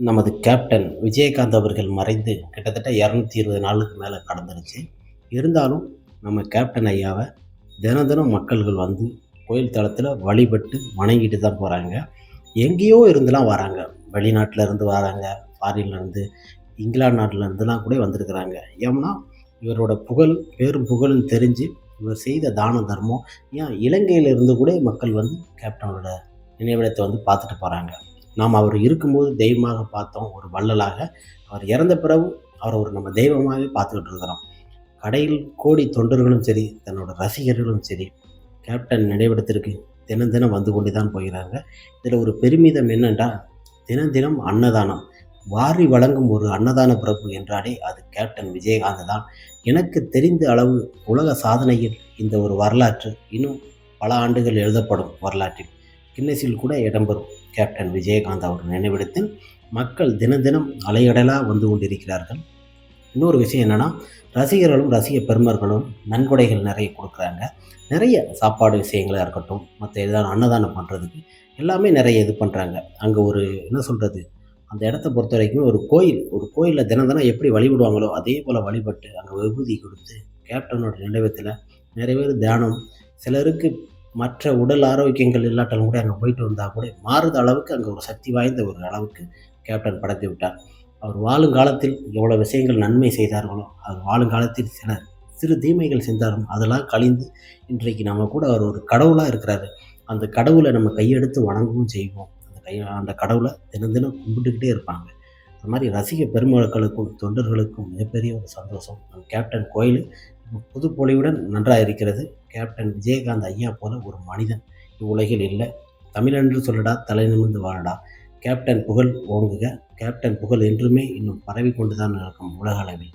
நமது கேப்டன் விஜயகாந்த் அவர்கள் மறைந்து கிட்டத்தட்ட இரநூத்தி இருபது நாளுக்கு மேலே கடந்துருச்சு. இருந்தாலும் நம்ம கேப்டன் ஐயாவை தினம் தினம் மக்கள்கள் வந்து கோயில் தளத்தில் வழிபட்டு வணங்கிட்டு தான் போகிறாங்க எங்கேயோ இருந்துலாம் வராங்க. வெளிநாட்டில் இருந்து வராங்க. ஃபாரின்லேருந்து இங்கிலாந்து நாட்டிலேருந்துலாம் கூட வந்திருக்கிறாங்க. ஏன்னா இவரோட புகழ் பேரும் புகழ்னு தெரிஞ்சு இவர் செய்த தான தர்மம் ஏன் இலங்கையிலிருந்து கூட மக்கள் வந்து கேப்டனோட நினைவிடத்தை வந்து பார்த்துட்டு போகிறாங்க நாம் அவர் இருக்கும்போது தெய்வமாக பார்த்தோம் ஒரு வள்ளலாக. அவர் இறந்த பிறகு அவரை ஒரு நம்ம தெய்வமாகவே பார்த்துக்கிட்டு இருக்கிறோம். கடையில் கோடி தொண்டர்களும் சரி தன்னோட ரசிகர்களும் சரி கேப்டன் நினைவிடத்திற்கு தினம் தினம் வந்து கொண்டு தான் போகிறாங்க. இதில் ஒரு பெருமிதம் என்னென்றால் தினம் தினம் அன்னதானம். வாரி வழங்கும் ஒரு அன்னதான பிரபு என்றாலே அது கேப்டன் விஜயகாந்த் தான். எனக்கு தெரிந்த அளவு உலக சாதனையில் இந்த ஒரு வரலாற்று இன்னும் பல ஆண்டுகள் எழுதப்படும் வரலாற்றில். கின்னஸில் கூட இடம்பெறும். கேப்டன் விஜயகாந்த் அவர் நினைவிடத்தில் மக்கள் தினம் தினம் அலையடலாக வந்து கொண்டிருக்கிறார்கள். இன்னொரு விஷயம் என்னென்னா ரசிகர்களும் ரசிக பெருமர்களும் நன்கொடைகள் நிறைய கொடுக்குறாங்க. நிறைய சாப்பாடு விஷயங்களாக இருக்கட்டும் மற்ற எதாவது அன்னதானம் பண்ணுறதுக்கு எல்லாமே நிறைய இது பண்ணுறாங்க அங்கே ஒரு என்ன சொல்கிறது அந்த இடத்த பொறுத்த வரைக்கும் ஒரு கோயில் ஒரு கோயிலில் தினம் தினம் எப்படி வழிபடுவாங்களோ அதே போல் வழிபட்டு அங்கே விபூதி கொடுத்து கேப்டனோட நினைவத்தில் நிறைய பேர் தியானம் சிலருக்கு மற்ற உடல் ஆரோக்கியங்கள் இல்லாட்டாலும் கூட அங்கே போயிட்டு வந்தால் கூட மாறுத அளவுக்கு அங்கே ஒரு சக்தி வாய்ந்த ஒரு அளவுக்கு கேப்டன் படைத்து விட்டார். அவர் வாழும் காலத்தில் எவ்வளோ விஷயங்கள் நன்மை செய்தார்களோ அவர் வாழும் காலத்தில் சில சிறு தீமைகள் செஞ்சாலும் அதெல்லாம் கழிந்து இன்றைக்கு நம்ம கூட அவர் ஒரு கடவுளாக இருக்கிறாரு. அந்த கடவுளை நம்ம கையெடுத்து வணங்கவும் செய்வோம். அந்த கை அந்த கடவுளை தினம் தினம் கும்பிட்டுக்கிட்டே இருப்பாங்க. அது மாதிரி ரசிக பெருமக்களுக்கும் தொண்டர்களுக்கும் மிகப்பெரிய ஒரு சந்தோஷம். நம்ம கேப்டன் கோயில் புது பொலிவுடன் நன்றாக இருக்கிறது கேப்டன் விஜயகாந்த் ஐயா போல ஒரு மனிதன் இவ்வுலகில் இல்லை. தமிழென்று சொல்லடா தலை நிமிர்ந்து வாழடா. கேப்டன் புகழ் ஓங்குக. கேப்டன் புகழ் என்றுமே இன்னும் பரவி கொண்டுதான் இருக்கும் உலக அளவில்